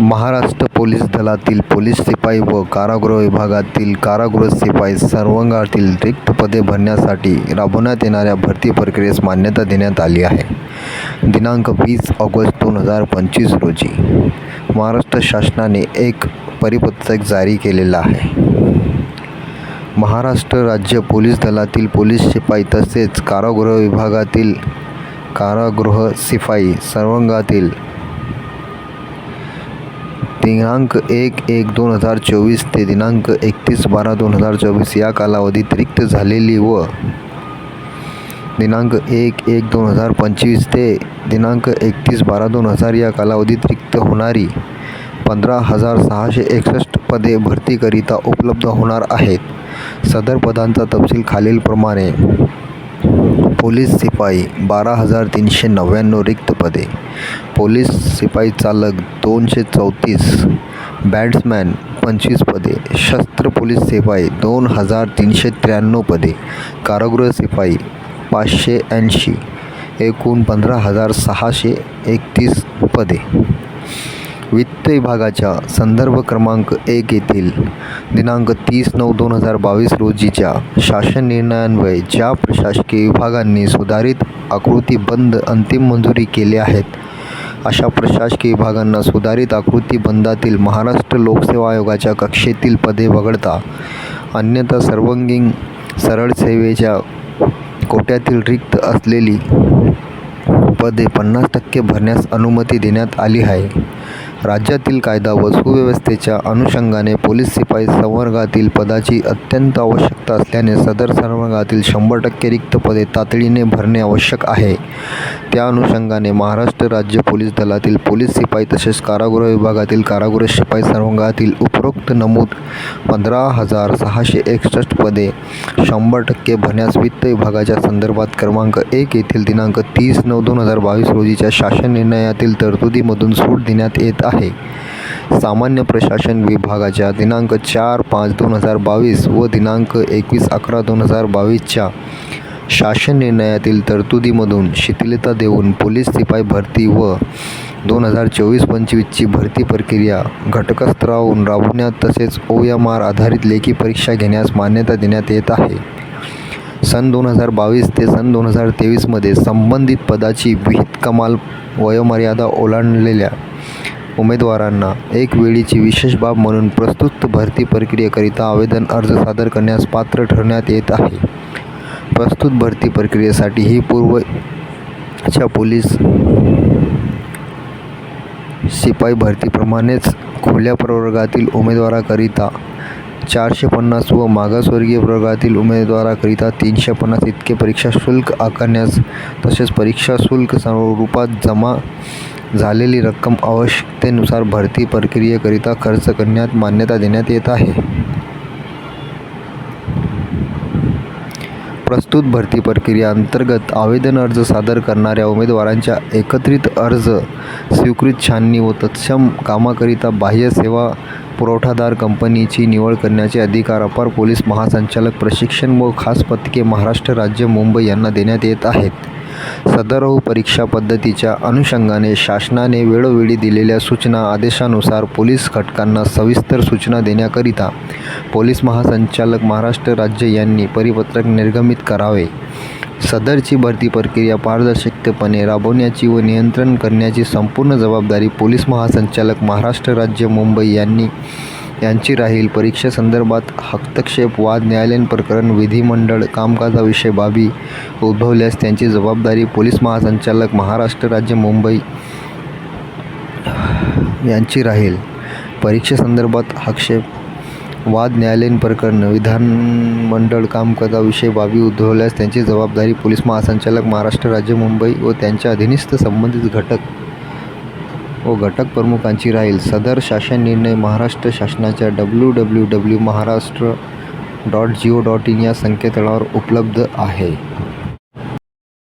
Maharashtra police दलातील police शिपाई व कारागृह विभागातील कारागृह शिपाई सर्वांगातील रिक्त पदे भरण्यासाठी राबवण्यात येणाऱ्या भरती प्रक्रियेस मान्यता देण्यात आली आहे. दिनांक वीस ऑगस्ट दोन हजार पंचवीस रोजी महाराष्ट्र शासनाने एक परिपत्रक जारी केलेलं आहे. महाराष्ट्र राज्य पोलीस दलातील पोलीस शिपाई तसेच कारागृह विभागातील कारागृह शिपाई सर्वांगातील दिनांक एक एक दोन हजार चोवीस ते दिनांक एकतीस बारा दोन हजार चोवीस या कालावधीत रिक्त झालेली व दिनांक एक एक दोन हजार पंचवीस ते दिनांक एकतीस बारा दोन हजार या कालावधीत रिक्त होणारी पंधरा हजार सहाशे एकसष्ट पदे भरतीकरिता उपलब्ध होणार आहेत. सदर पदांचा तपशील खालीलप्रमाणे. पोलीस शिपाई बारा हजार तीनशे नव्याण्णव रिक्त पदे. पोलीस शिपाई चालक दोनशे चौतीस. बॅट्समॅन पंचवीस पदे. शस्त्र पोलीस शिपाई दोन हजार तीनशे त्र्याण्णव पदे. कारागृह शिपाई पाचशे ऐंशी. एकूण पंधरा हजार सहाशे एकतीस पदे. वित्त विभागाच्या संदर्भ क्रमांक एक येथील दिनांक तीस नऊ दोन हजार बावीस रोजीच्या शासन निर्णयान्वये ज्या प्रशासकीय विभागांनी सुधारित आकृतीबंध अंतिम मंजुरी केले आहेत अशा प्रशासकीय विभागांना सुधारित आकृतीबंधातील महाराष्ट्र लोकसेवा आयोगाच्या कक्षेतील पदे वगळता अन्यथा सर्वांगीण सरळ सेवेच्या कोट्यातील रिक्त असलेली पदे पन्नास टक्के भरण्यास अनुमती देण्यात आली आहे. राज्यातील कायदा व सुव्यवस्थेच्या अनुषंगाने पोलीस शिपाई संवर्गातील पदाची अत्यंत आवश्यकता असल्याने सदर संवर्गातील शंभर टक्के रिक्त पदे तातडीने भरणे आवश्यक आहे. त्या अनुषंगाने महाराष्ट्र राज्य पोलीस दलातील पोलीस शिपाई तसेच कारागृह विभागातील कारागृह शिपाई संवर्गातील उपरोक्त नमूद पंधरा हजार सहाशे एकसष्ट पदे शंभर टक्के भरण्यास वित्त विभागाच्या संदर्भात क्रमांक एक येथील दिनांक तीस नऊ दोन हजार बावीस रोजीच्या शासन निर्णयातील तरतुदीमधून सूट देण्यात येत आहे. सामान्य प्रशासन विभागाच्या दिनांक चार पाच दोन हजार बावीस व दिनांक एकवीस अकरा दोन हजार बावीसच्या शासन निर्णयातील तरतुदीमधून शिथिलता देऊन पोलीस शिपाई भरती व दोन हजार चोवीस पंचवीसची भरती प्रक्रिया घटकस्तरावरून राबवण्यात तसेच ओ एम आर आधारित लेखी परीक्षा घेण्यास मान्यता देण्यात येत आहे. सन दोन हजार बावीस ते सन दोन हजार तेवीसमध्ये संबंधित पदाची विहित कमाल वयोमर्यादा ओलांडलेल्या उमेदवारांना एक वेळीची विशेष बाब म्हणून प्रस्तुत भरती प्रक्रियेकरिता आवेदन अर्ज सादर करण्यास पात्र ठरण्यात येत आहे. प्रस्तुत भरती प्रक्रियेसाठी ही पूर्वच्या पोलीस शिपाई भरतीप्रमाणेच खुल्या प्रवर्गातील उमेदवाराकरिता चारशे पन्नास व मागासवर्गीय प्रवर्गातील उमेदवाराकरिता तीनशे पन्नास इतके परीक्षा शुल्क आकारण्यास तसेच परीक्षा शुल्क स्वरूपात जमा झालेली रक्कम आवश्यकतेनुसार भरती प्रक्रियेकरिता खर्च करण्यात मान्यता देण्यात येत आहे. प्रस्तुत भरती प्रक्रियेअंतर्गत आवेदन अर्ज सादर करणाऱ्या उमेदवारांच्या एकत्रित अर्ज स्वीकृत छाननी व तत्सम कामाकरिता बाह्य सेवा पुरवठादार कंपनीची निवड करण्याचे अधिकार अपर पोलीस महासंचालक प्रशिक्षण व खास पथके महाराष्ट्र राज्य मुंबई यांना देण्यात येत आहेत. सदरहू परीक्षा पद्धतीच्या अनुषंगाने शासनाने वेळोवेळी दिलेल्या सूचना आदेशानुसार पोलीस घटकांना सविस्तर सूचना देण्याकरिता पोलीस महासंचालक महाराष्ट्र राज्य यांनी परिपत्रक निर्गमित करावे. सदरची भरती प्रक्रिया पारदर्शकपणे राबवण्याची व नियंत्रण करण्याची संपूर्ण जबाबदारी पोलीस महासंचालक महाराष्ट्र राज्य मुंबई यांनी यांची राहील. परीक्षेसंदर्भात हस्तक्षेप वाद न्यायालयीन प्रकरण विधिमंडळ कामकाजाविषयी बाबी उद्भवल्यास त्यांची जबाबदारी पोलीस महासंचालक महाराष्ट्र राज्य मुंबई यांची राहील. परीक्षेसंदर्भात हक्षेप वाद न्यायालयीन प्रकरण विधानमंडळ कामकाजाविषयी बाबी उद्भवल्यास त्यांची जबाबदारी पोलीस महासंचालक महाराष्ट्र राज्य मुंबई व त्यांच्या अधीनस्थ संबंधित घटक व घटक प्रमुखांची राहील. सदर शासन निर्णय महाराष्ट्र शासनाच्या W W W Maharashtra dot G O dot in या संकेतस्थळावर उपलब्ध आहे.